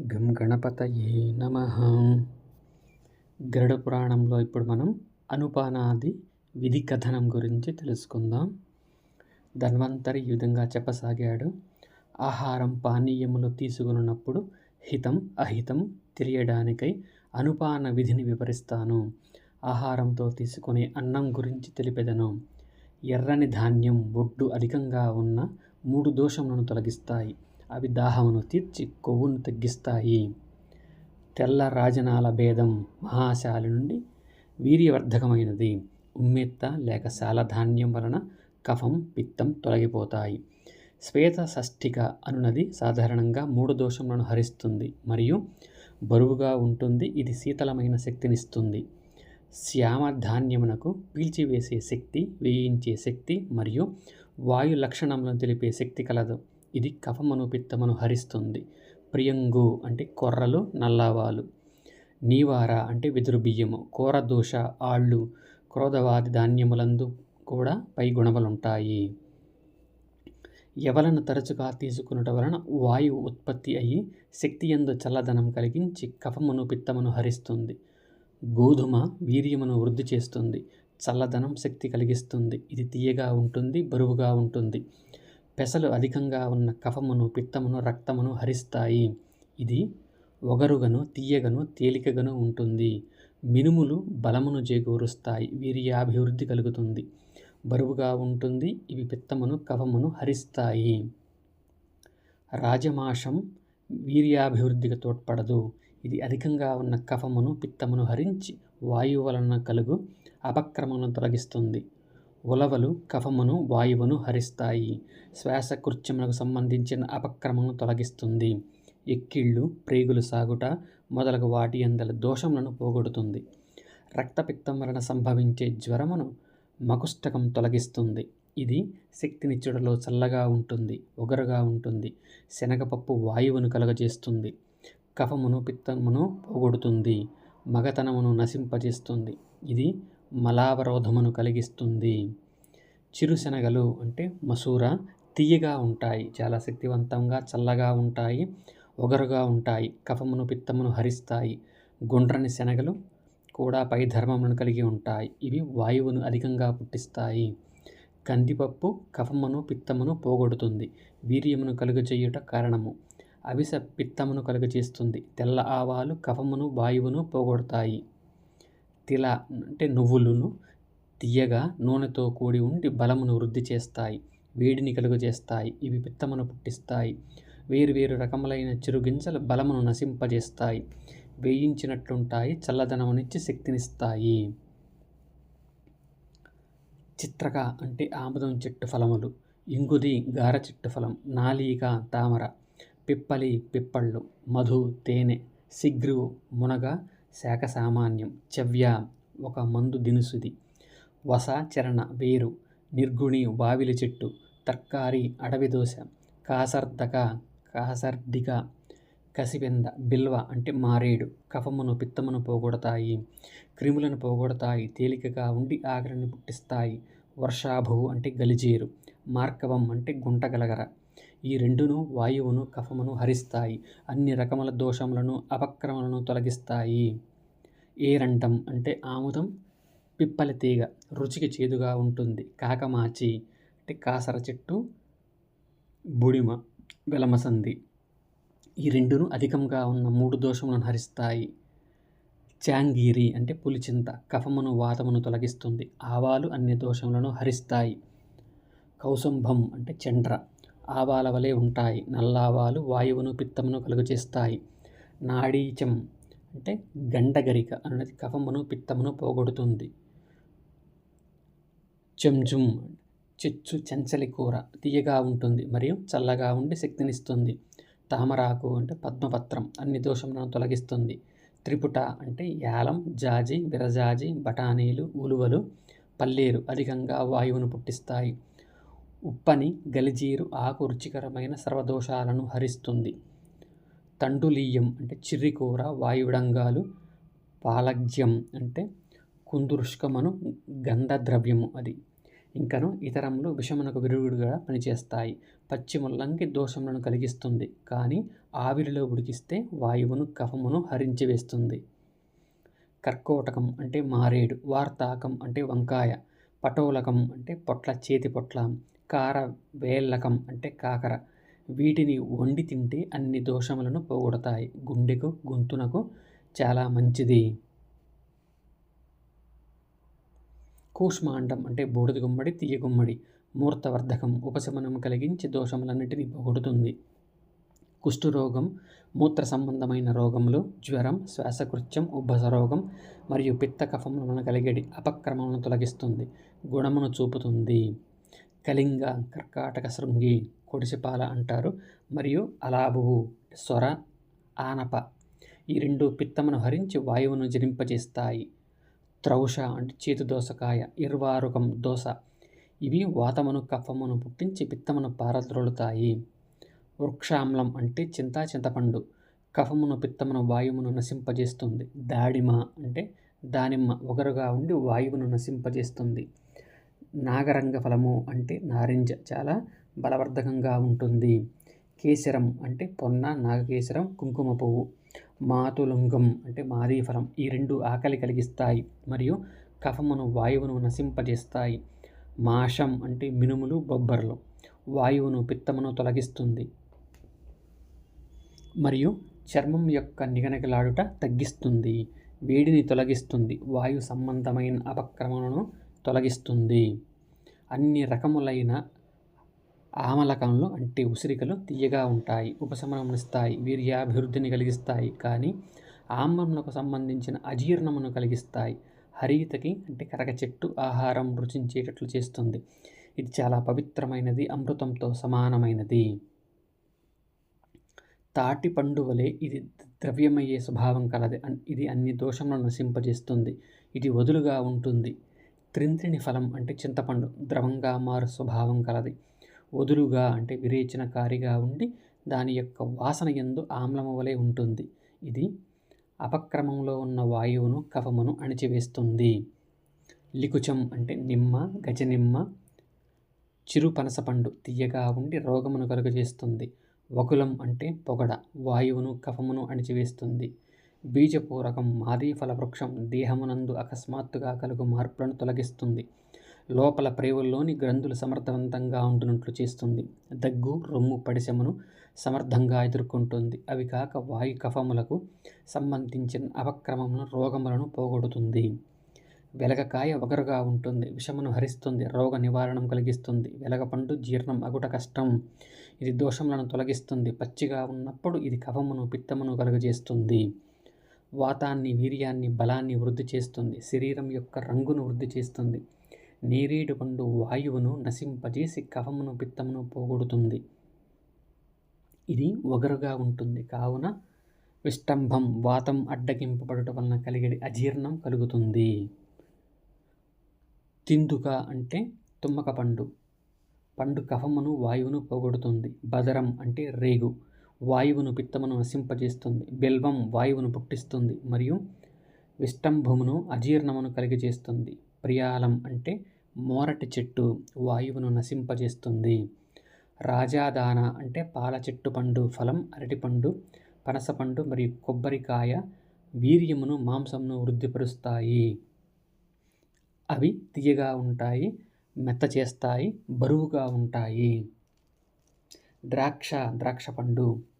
గం గణపతయే నమ. గరుడ పురాణంలో ఇప్పుడు మనం అనుపానాది విధి కథనం గురించి తెలుసుకుందాం. ధన్వంతరి ఈ విధంగా చెప్పసాగాడు. ఆహారం పానీయములు తీసుకున్నప్పుడు హితం అహితం తెలియడానికై అనుపాన విధిని వివరిస్తాను. ఆహారంతో తీసుకునే అన్నం గురించి తెలిపెదను. ఎర్రని ధాన్యం ఒడ్డు అధికంగా ఉన్న మూడు దోషములను తొలగిస్తాయి. అవి దాహమును తీర్చి కొవ్వును తగ్గిస్తాయి. తెల్ల రాజనాల భేదం మహాశాలి నుండి వీర్యవర్ధకమైనది. ఉమ్మెత్త లేక శాలధాన్యం వలన కఫం పిత్తం తొలగిపోతాయి. శ్వేత షష్ఠిక అనునది సాధారణంగా మూడు దోషములను హరిస్తుంది. మరియు బరువుగా ఉంటుంది. ఇది శీతలమైన శక్తినిస్తుంది. శ్యామ ధాన్యమునకు పీల్చివేసే శక్తి వేయించే శక్తి మరియు వాయు లక్షణములను తెలిపే శక్తి కలదు. ఇది కఫమును పిత్తమును హరిస్తుంది. ప్రియంగు అంటే కొర్రలు నల్లవాలు. నీవార అంటే వెదురు బియ్యము. కోరదోష ఆళ్ళు క్రోధవాది ధాన్యములందు కూడా పై గుణములుంటాయి. ఎవలను తరచుగా తీసుకునుట వలన వాయువు ఉత్పత్తి అయ్యి శక్తి ఎందు చల్లదనం కలిగించి కఫమును పిత్తమును హరిస్తుంది. గోధుమ వీర్యమును వృద్ధి చేస్తుంది. చల్లదనం శక్తి కలిగిస్తుంది. ఇది తీయగా ఉంటుంది బరువుగా ఉంటుంది. పెసలు అధికంగా ఉన్న కఫమును పిత్తమును రక్తమును హరిస్తాయి. ఇది ఒగరుగను తీయగను తేలికగను ఉంటుంది. మినుములు బలమును చేకూరుస్తాయి. వీర్యాభివృద్ధి కలుగుతుంది. బరువుగా ఉంటుంది. ఇవి పిత్తమును కఫమును హరిస్తాయి. రాజమాషం వీర్యాభివృద్ధికి తోడ్పడదు. ఇది అధికంగా ఉన్న కఫమును పిత్తమును హరించి వాయువు వలన కలుగు అపక్రమను తొలగిస్తుంది. ఉలవలు కఫమును వాయువును హరిస్తాయి. శ్వాసకృత్యములకు సంబంధించిన అపక్రమను తొలగిస్తుంది. ఎక్కిళ్ళు ప్రేగులు సాగుట మొదలగు వాటి అందల దోషములను పోగొడుతుంది. రక్తపిత్తం వలన సంభవించే జ్వరమును మకుష్టకం తొలగిస్తుంది. ఇది శక్తినిచ్చుడలో చల్లగా ఉంటుంది ఒగరుగా ఉంటుంది శనగపప్పు వాయువును కలుగజేస్తుంది కఫమును పిత్తమును పోగొడుతుంది మగతనమును నశింపజేస్తుంది. ఇది మలావరోధమును కలిగిస్తుంది. చిరుశనగలు అంటే మసూర తీయగా ఉంటాయి చాలా శక్తివంతంగా చల్లగా ఉంటాయి ఒగరుగా ఉంటాయి కఫమును పిత్తమును హరిస్తాయి. గుండ్రని శనగలు కూడా పై ధర్మములను కలిగి ఉంటాయి. ఇవి వాయువును అధికంగా పుట్టిస్తాయి. కందిపప్పు కఫమును పిత్తమును పోగొడుతుంది. వీర్యమును కలుగజేయుట కారణము. అవిస పిత్తమును కలుగజేస్తుంది. తెల్ల ఆవాలు కఫమును వాయువును పోగొడతాయి. తిల అంటే నువ్వులను తీయగా నూనెతో కూడి ఉండి బలమును వృద్ధి చేస్తాయి. వేడిని కలుగజేస్తాయి ఇవి పిత్తమును పుట్టిస్తాయి. వేరు వేరు రకములైన చిరుగింజలు బలమును నశింపజేస్తాయి. వేయించినట్లుంటాయి. చల్లదనమునిచ్చి శక్తినిస్తాయి. చిత్రక అంటే ఆముదం చెట్టు ఫలములు. ఇంగుది గార చెట్టు ఫలం. నాలీక తామర. పిప్పలి పిప్పళ్ళు. మధు తేనె. సిగ్రు మునగ శాఖ సామాన్యం చవ్య ఒక మందు దినుసుది. వస చరణ వేరు నిర్గుణి వావిలి చెట్టు తర్కారి అడవి దోశ కాసర్దక కాసర్దిక కసిపెంద బిల్వ అంటే మారేడు కఫమును పిత్తమును పోగొడతాయి క్రిములను పోగొడతాయి తేలికగా ఉండి ఆకలిని పుట్టిస్తాయి వర్షాభువు అంటే గలిజేరు మార్కవం అంటే గుంటగలగర. ఈ రెండును వాయువును కఫమును హరిస్తాయి. అన్ని రకముల దోషములను అపక్రమలను తొలగిస్తాయి. ఏరంటం అంటే ఆముదం పిప్పలి తీగ రుచికి చేదుగా ఉంటుంది. కాకమాచి అంటే కాసర చెట్టు బుడిమ వెలమసంది. ఈ రెండును అధికంగా ఉన్న మూడు దోషములను హరిస్తాయి. చాంగీరి అంటే పులిచింత కఫమును వాతమును తొలగిస్తుంది. ఆవాలు అన్ని దోషములను హరిస్తాయి. కౌసంభం అంటే చండ్ర. ఆవాల వలె ఉంటాయి. నల్లావాలు వాయువును పిత్తమును కలుగజేస్తాయి. నాడీచం అంటే గండగరిక అన్నది కఫమును పిత్తమును పోగొడుతుంది. చెంజుం చెచ్చు చెంచలి కూర తీయగా ఉంటుంది మరియు చల్లగా ఉండి శక్తినిస్తుంది. తామరాకు అంటే పద్మపత్రం అన్ని దోషములను తొలగిస్తుంది. త్రిపుట అంటే యాలం జాజి విరజాజి బఠానీలు ఉలువలు పల్లేరు అధికంగా వాయువును పుట్టిస్తాయి. ఉప్పని గలిజీరు ఆకు రుచికరమైన సర్వదోషాలను హరిస్తుంది. తండులీయం అంటే చిర్రికూర వాయుడంగాలు పాలగ్జ్యం అంటే కుందురుష్కమను గంధద్రవ్యము అది. ఇంకను ఇతరములు విషమునకు విరుగుడుగా పనిచేస్తాయి. పచ్చి ముల్లంగి దోషములను కలిగిస్తుంది. కానీ ఆవిరిలో ఉడికిస్తే వాయువును కఫమును హరించి వేస్తుంది కర్కోటకం అంటే మారేడు వార్తాకం అంటే వంకాయ పటోలకం అంటే పొట్ల చేతి పొట్ల కార వేళ్ళకం అంటే కాకర. వీటిని వండి తింటే అన్ని దోషములను పోగొడతాయి. గుండెకు గొంతునకు చాలా మంచిది. కూష్మాండం అంటే బూడిద గుమ్మడి తీయ గుమ్మడి మూర్తవర్ధకం ఉపశమనం కలిగించి దోషములన్నిటినీ పోగొడుతుంది. కుష్ఠరోగం మూత్ర సంబంధమైన రోగములు జ్వరం శ్వాసకృత్యం ఉబ్బస రోగం మరియు పిత్త కఫములను కలిగే అపక్రమములను తొలగిస్తుంది. గుణమును చూపుతుంది. కళింగ కర్కాటక శృంగి కొడిసిపాల అంటారు. మరియు అలాబువు స్వర ఆనప ఈ రెండు పిత్తమును హరించి వాయువును జరింపజేస్తాయి త్రౌష అంటే చేతు దోసకాయ ఇర్వారుకం దోస. ఇవి వాతమును కఫమును పుట్టించి పిత్తమును పారద్రోలుతాయి. వృక్షామ్లం అంటే చింత చింతపండు. కఫమును పిత్తమును వాయువును నశింపజేస్తుంది. దాడిమ అంటే దానిమ్మ ఒగరుగా ఉండి వాయువును నశింపజేస్తుంది. నాగరంగ ఫలము అంటే నారింజ చాలా బలవర్ధకంగా ఉంటుంది. కేసరం అంటే పొన్న నాగకేసరం కుంకుమ పువ్వు. మాతులుంగం అంటే మాదీ ఫలం. ఈ రెండు ఆకలి కలిగిస్తాయి మరియు కఫమును వాయువును నశింపజేస్తాయి. మాషం అంటే మినుములు బొబ్బర్లు. వాయువును పిత్తమును తొలగిస్తుంది. మరియు చర్మం యొక్క నిగనగలాడుట తగ్గిస్తుంది. వేడిని తొలగిస్తుంది. వాయు సంబంధమైన అపక్రమణను తొలగిస్తుంది. అన్ని రకములైన ఆమలకంలో అంటే ఉసిరికలు తీయగా ఉంటాయి ఉపశమనమునిస్తాయి వీర్యాభివృద్ధిని కలిగిస్తాయి. కానీ ఆమ్లములకు సంబంధించిన అజీర్ణమును కలిగిస్తాయి. హరితకి అంటే కరగ చెట్టు ఆహారం రుచించేటట్లు చేస్తుంది. ఇది చాలా పవిత్రమైనది అమృతంతో సమానమైనది. తాటి పండు వలె ఇది ద్రవ్యమయ్యే స్వభావం కలది. ఇది అన్ని దోషములను నశింపజేస్తుంది. ఇది వదులుగా ఉంటుంది. త్రింత్రిని ఫలం అంటే చింతపండు. ద్రవంగా మారు స్వభావం కలది. వదులుగా అంటే విరేచనకారిగా ఉండి దాని యొక్క వాసన ఎందు ఆమ్లము వలె ఉంటుంది. ఇది అపక్రమంలో ఉన్న వాయువును కఫమును అణిచివేస్తుంది. లికుచం అంటే నిమ్మ గజనిమ్మ చిరు పనసపండు తీయగా ఉండి రోగమును కలుగజేస్తుంది. వకులం అంటే పొగడ వాయువును కఫమును అణిచివేస్తుంది. బీజపూరకం మాదీఫల వృక్షం దేహమునందు అకస్మాత్తుగా కలుగు మార్పులను తొలగిస్తుంది. లోపల ప్రేవుల్లోని గ్రంథులు సమర్థవంతంగా ఉంటున్నట్లు చేస్తుంది. దగ్గు రొమ్ము పడిశమును సమర్థంగా ఎదుర్కొంటుంది. అవి కాక వాయు కఫములకు సంబంధించిన అవక్రమమును రోగములను పోగొడుతుంది. వెలగకాయ ఒకరుగా ఉంటుంది. విషమును హరిస్తుంది. రోగ నివారణం కలిగిస్తుంది. వెలగపండు జీర్ణం అగుట కష్టం. ఇది దోషములను తొలగిస్తుంది. పచ్చిగా ఉన్నప్పుడు ఇది కఫమును పిత్తమును కలుగజేస్తుంది. వాతాన్ని వీర్యాన్ని బలాన్ని వృద్ధి చేస్తుంది. శరీరం యొక్క రంగును వృద్ధి చేస్తుంది. నేరేడు పండు వాయువును నశింపజేసి కఫమును పిత్తమును పోగొడుతుంది. ఇది ఒగరుగా ఉంటుంది. కావున విష్టంభం వాతం అడ్డగింపబడట వలన కలిగే అజీర్ణం కలుగుతుంది. తిందుక అంటే తుమ్మక పండు. పండు కఫమును వాయువును పోగొడుతుంది. బదరం అంటే రేగు. వాయువును పిత్తమును నశింపజేస్తుంది. బెల్వం వాయువును పుట్టిస్తుంది మరియు విష్టంభమును అజీర్ణమును కలిగజేస్తుంది. ప్రియాలం అంటే మోరటి చెట్టు వాయువును నశింపజేస్తుంది. రాజాదాన అంటే పాల చెట్టు పండు ఫలం అరటిపండు పనసపండు మరియు కొబ్బరికాయ వీర్యమును మాంసమును వృద్ధిపరుస్తాయి. అవి తీయగా ఉంటాయి మెత్త చేస్తాయి బరువుగా ఉంటాయి. ద్రాక్ష ద్రాక్ష పండు.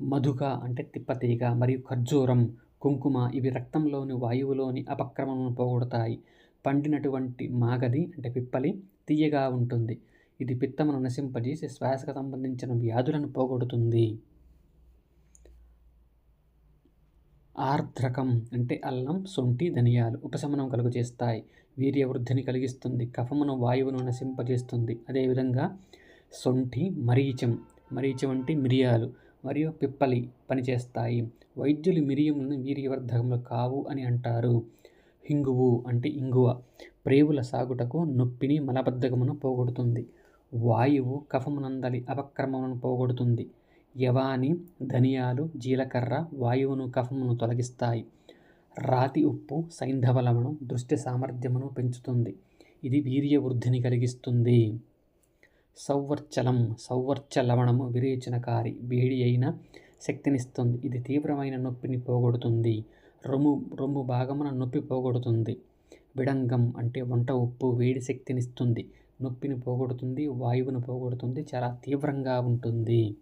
మధుక అంటే తిప్పతీగ మరియు ఖర్జూరం కుంకుమ ఇవి రక్తంలోని వాయువులోని అపక్రమను పోగొడతాయి. పండినటువంటి మాగది అంటే పిప్పలి తీయగా ఉంటుంది. ఇది పిత్తమును నశింపజేసి శ్వాసకు సంబంధించిన వ్యాధులను పోగొడుతుంది. ఆర్ద్రకం అంటే అల్లం సొంటి ధనియాలు ఉపశమనం కలుగు చేస్తాయి వీర్య వృద్ధిని కలిగిస్తుంది. కఫమును వాయువును నశింపజేస్తుంది. అదేవిధంగా సొంటి మరీచం మరీచం అంటే మిరియాలు. మరియు పిప్పలి పనిచేస్తాయి. వైద్యులు మిరియంను వీర్యవర్ధకములు కావు అని అంటారు. హింగువు అంటే ఇంగువ. ప్రేవుల సాగుటకు నొప్పిని మలబద్ధకమును పోగొడుతుంది. వాయువు కఫమునందలి అపక్రమమును పోగొడుతుంది. యవాని ధనియాలు జీలకర్ర వాయువును కఫమును తొలగిస్తాయి. రాతి ఉప్పు సైంధవలమును దృష్టి సామర్థ్యమును పెంచుతుంది. ఇది వీర్యవృద్ధిని కలిగిస్తుంది. సౌవర్చలం సౌవర్చలవణము విరేచనకారి వేడి అయిన శక్తినిస్తుంది. ఇది తీవ్రమైన నొప్పిని పోగొడుతుంది. రొమ్ము రొమ్ము భాగమున నొప్పి పోగొడుతుంది. విడంగం అంటే వంట ఉప్పు వేడి శక్తినిస్తుంది. నొప్పిని పోగొడుతుంది వాయువును పోగొడుతుంది చాలా తీవ్రంగా ఉంటుంది.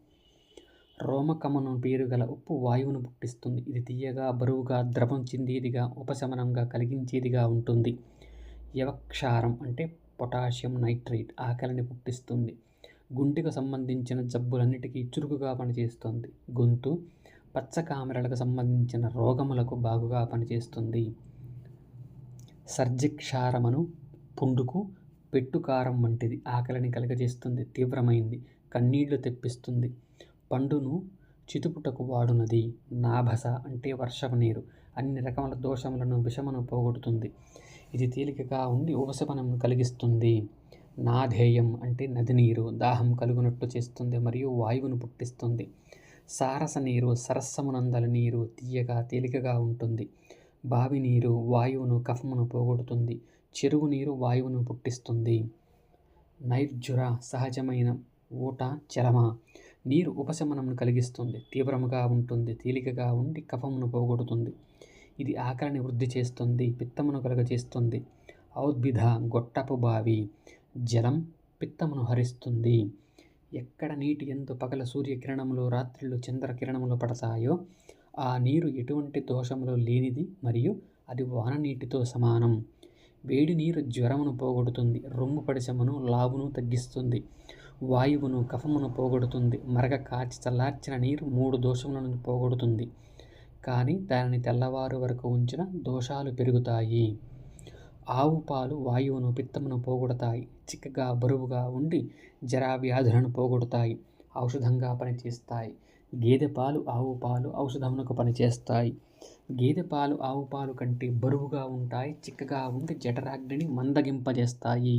రోమకమను పేరు గల ఉప్పు వాయువును పుట్టిస్తుంది. ఇది తీయగా బరువుగా ద్రవం చెందేదిగా ఉపశమనంగా కలిగించేదిగా ఉంటుంది. యవక్షారం అంటే పొటాషియం నైట్రేట్ ఆకలిని పుట్టిస్తుంది. గుండెకు సంబంధించిన జబ్బులన్నిటికీ చురుకుగా పనిచేస్తుంది. గొంతు పచ్చకామెరలకు సంబంధించిన రోగములకు బాగుగా పనిచేస్తుంది. సర్జిక్షారమను పుండుకు పెట్టుకారం వంటిది ఆకలిని కలగజేస్తుంది తీవ్రమైంది కన్నీళ్ళు తెప్పిస్తుంది. పండును చితుపుటకు వాడునది నాభస అంటే వర్షపు నీరు. అన్ని రకముల దోషములను విషమును పోగొడుతుంది ఇది తేలికగా ఉండి ఉపశమనం కలిగిస్తుంది. నాధేయం అంటే నది నీరు దాహం కలుగునట్టు చేస్తుంది మరియు వాయువును పుట్టిస్తుంది. సారస నీరు సరస్సమునందల నీరు తీయగా తేలికగా ఉంటుంది. బావి నీరు వాయువును కఫమును పోగొడుతుంది. చెరువు నీరు వాయువును పుట్టిస్తుంది. నైర్జుర సహజమైన ఊట చలమ. నీరు ఉపశమనం కలిగిస్తుంది. తీవ్రముగా ఉంటుంది తేలికగా ఉండి కఫమును పోగొడుతుంది. ఇది ఆకలిని వృద్ధి చేస్తుంది పిత్తమును కలుగజేస్తుంది. ఔద్భిధ గొట్టపు బావి జలం పిత్తమును హరిస్తుంది. ఎక్కడ నీటి ఎందు పగల సూర్యకిరణములు రాత్రిళ్ళు చంద్రకిరణములు పడతాయో ఆ నీరు ఎటువంటి దోషములు లేనిది మరియు అది వాన నీటితో సమానం. వేడి నీరు జ్వరమును పోగొడుతుంది రొమ్ము పడిశమును లావును తగ్గిస్తుంది వాయువును కఫమును పోగొడుతుంది మరగ కాచి చల్లార్చిన నీరు మూడు దోషములను పోగొడుతుంది. కానీ దానిని తెల్లవారు వరకు ఉంచిన దోషాలు పెరుగుతాయి. ఆవు పాలు వాయువును పిత్తమును పోగొడతాయి. చిక్కగా బరువుగా ఉండి జరా వ్యాధులను పోగొడతాయి. ఔషధంగా పనిచేస్తాయి. గేదె పాలు ఆవు పాలు ఔషధమునకు పనిచేస్తాయి. గేదె పాలు ఆవు పాలు కంటే బరువుగా ఉంటాయి చిక్కగా ఉండి జఠరాగ్నిని మందగింపజేస్తాయి.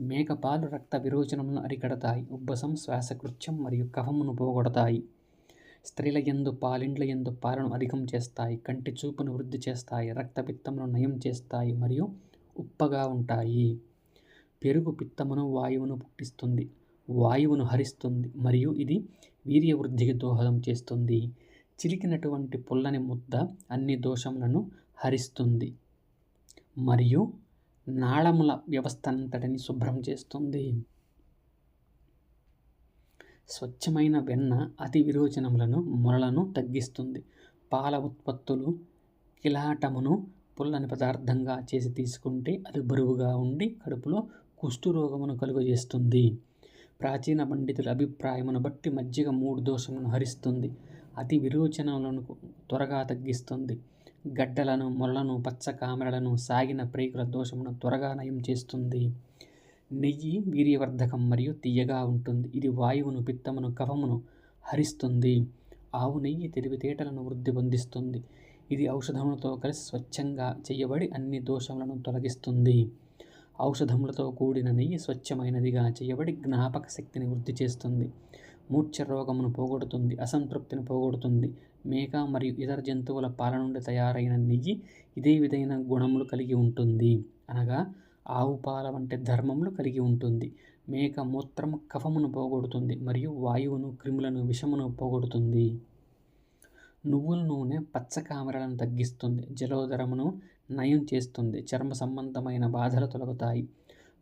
మేకపాలు రక్త విరోచనమును అరికడతాయి. ఉబ్బసం శ్వాసకృత్యం మరియు కఫమును పోగొడతాయి. స్త్రీల యందు పాలిండ్ల ఎందు పాలను అధికం చేస్తాయి కంటి చూపును వృద్ధి చేస్తాయి రక్తపిత్తమును నయం చేస్తాయి మరియు ఉప్పగా ఉంటాయి. పెరుగు పిత్తమును వాయువును పుట్టిస్తుంది వాయువును హరిస్తుంది మరియు ఇది వీర్య వృద్ధికి దోహదం చేస్తుంది. చిలికినటువంటి పుల్లని ముద్ద అన్ని దోషములను హరిస్తుంది మరియు నాళముల వ్యవస్థనంతటిని శుభ్రం చేస్తుంది. స్వచ్ఛమైన వెన్న అతి విరోచనములను మొలలను తగ్గిస్తుంది. పాల ఉత్పత్తులు కిలాటమును పుల్లని పదార్థంగా చేసి తీసుకుంటే అది బరువుగా ఉండి కడుపులో కుష్ఠురోగమును కలుగజేస్తుంది. ప్రాచీన పండితుల అభిప్రాయమును బట్టి మజ్జిగ మూడు దోషములను హరిస్తుంది. అతి విరోచనములను త్వరగా తగ్గిస్తుంది. గడ్డలను మొలను పచ్చ కామెరలను సాగిన ప్రేకుల దోషమును త్వరగా నయం చేస్తుంది. నెయ్యి వీర్యవర్ధకం మరియు తీయగా ఉంటుంది. ఇది వాయువును పిత్తమును కఫమును హరిస్తుంది. ఆవు నెయ్యి తెలివితేటలను వృద్ధి పొందిస్తుంది. ఇది ఔషధములతో కలిసి స్వచ్ఛంగా చేయబడి అన్ని దోషములను తొలగిస్తుంది. ఔషధములతో కూడిన నెయ్యి స్వచ్ఛమైనదిగా చేయబడి జ్ఞాపక శక్తిని వృద్ధి చేస్తుంది. మూర్ఛ రోగమును పోగొడుతుంది అసంతృప్తిని పోగొడుతుంది. మేక మరియు ఇతర జంతువుల పాల నుండి తయారైన నెయ్యి ఇదే విధమైన గుణములు కలిగి ఉంటుంది. అనగా ఆవు పాల వంటి ధర్మములు కలిగి ఉంటుంది. మేక మూత్రము కఫమును పోగొడుతుంది మరియు వాయువును క్రిములను విషమును పోగొడుతుంది. నువ్వుల నూనె పచ్చకామరలను తగ్గిస్తుంది. జలోదరమును నయం చేస్తుంది. చర్మ సంబంధమైన బాధలు తొలగుతాయి.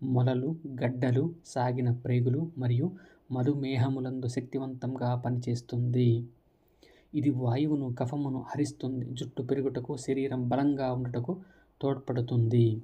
మొలలు గడ్డలు సాగిన ప్రేగులు మరియు మధుమేహములందు శక్తివంతంగా పనిచేస్తుంది. ఇది వాయువును కఫమును హరిస్తుంది. జుట్టు పెరుగుటకు శరీరం బలంగా ఉండటకు తోడ్పడుతుంది.